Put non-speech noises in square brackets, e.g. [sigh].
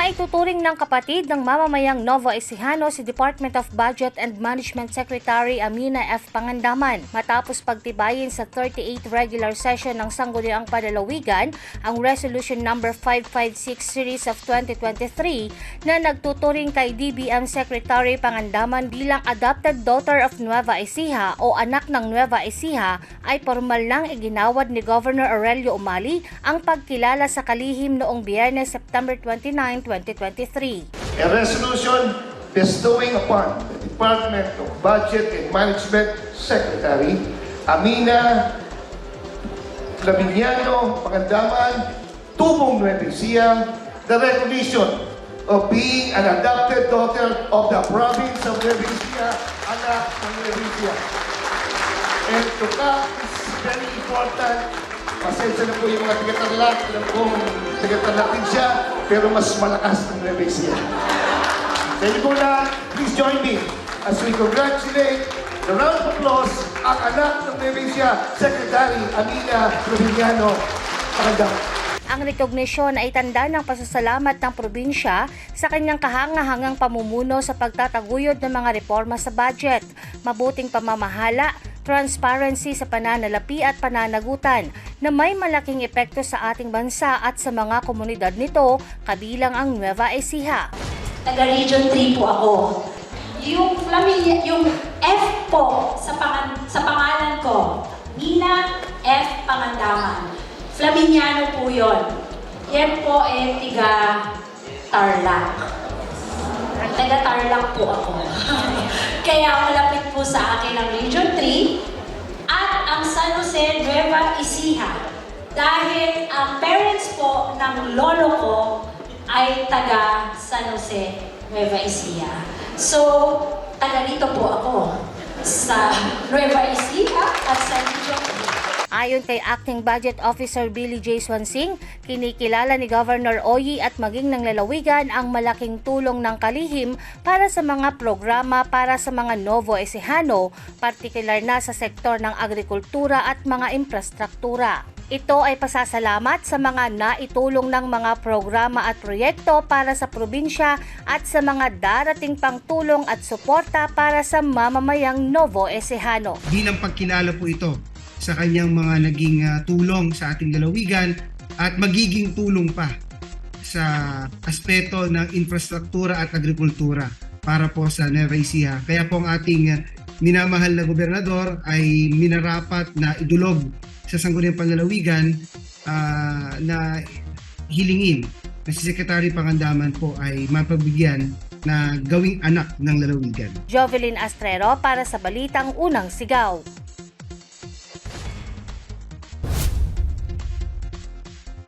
Maituturing ng kapatid ng mamamayang Novo Ecijano si Department of Budget and Management Secretary Amina F. Pangandaman matapos pagtibayin sa 38th regular session ng Sangguniang Padalawigan ang Resolution Number 556 Series of 2023 na nagtuturing kay DBM Secretary Pangandaman bilang adopted daughter of Nueva Ecija o anak ng Nueva Ecija ay formal nang iginawad ni Governor Aurelio Umali ang pagkilala sa kalihim noong Biyernes, September 29, 2023. A resolution bestowing upon the Department of Budget and Management Secretary Amina Laminiano Pangandaman, Tubong Nueva the recognition of being an adopted daughter of the province of Nueva Ecija, anak ng Nueva Ecija. And to come is very important. Pasensya na po yung mga taga-tarlac. Alam kong taga-tarlac din siya, pero mas malakas ng Nueva Ecija. Sa inyo po na, please join me as we congratulate the round of applause ang anak ng Nueva Ecija, Secretary Amina Rubiniano Pagandang. Ang rekognisyon ay tanda ng pasasalamat ng probinsya sa kanyang kahangahangang pamumuno sa pagtataguyod ng mga reforma sa budget, mabuting pamamahala, transparency sa pananalapi at pananagutan na may malaking epekto sa ating bansa at sa mga komunidad nito kabilang ang Nueva Ecija. taga Region 3 po ako. Yung Flaminia, yung F po sa, pangan, sa pangalan ko, Nina F. Pangandaman. Flaminiano po yon. Yan po eh, tiga Tarlac. Taga Tarlac po ako. [laughs] Kaya malapit po sa akin ang Region 3 at ang San Jose Nueva Ecija. Dahil ang parents po ng lolo ko ay taga San Jose Nueva Ecija. So, taga dito po ako sa Nueva Ecija at sa Region 3. Ayon kay Acting Budget Officer Billy J. Swansing, kinikilala ni Governor Oyi at maging ng lalawigan ang malaking tulong ng kalihim para sa mga programa para sa mga Novo Ecijano, partikular na sa sektor ng agrikultura at mga infrastruktura. Ito ay pasasalamat sa mga naitulong ng mga programa at proyekto para sa probinsya at sa mga darating pang tulong at suporta para sa mamamayang Novo Ecijano. bilang pagkilala po ito sa kanyang mga naging ah, tulong sa ating lalawigan at magiging tulong pa sa aspeto ng infrastruktura at agrikultura para po sa Nueva Ecija. Kaya po ang ating ah, minamahal na gobernador ay minarapat na idulog sa Sangguniang Panlalawigan ah, na hilingin na si Secretary Pangandaman po ay mapagbigyan na gawing anak ng lalawigan. Jovelyn Astrero para sa Balitang Unang Sigaw.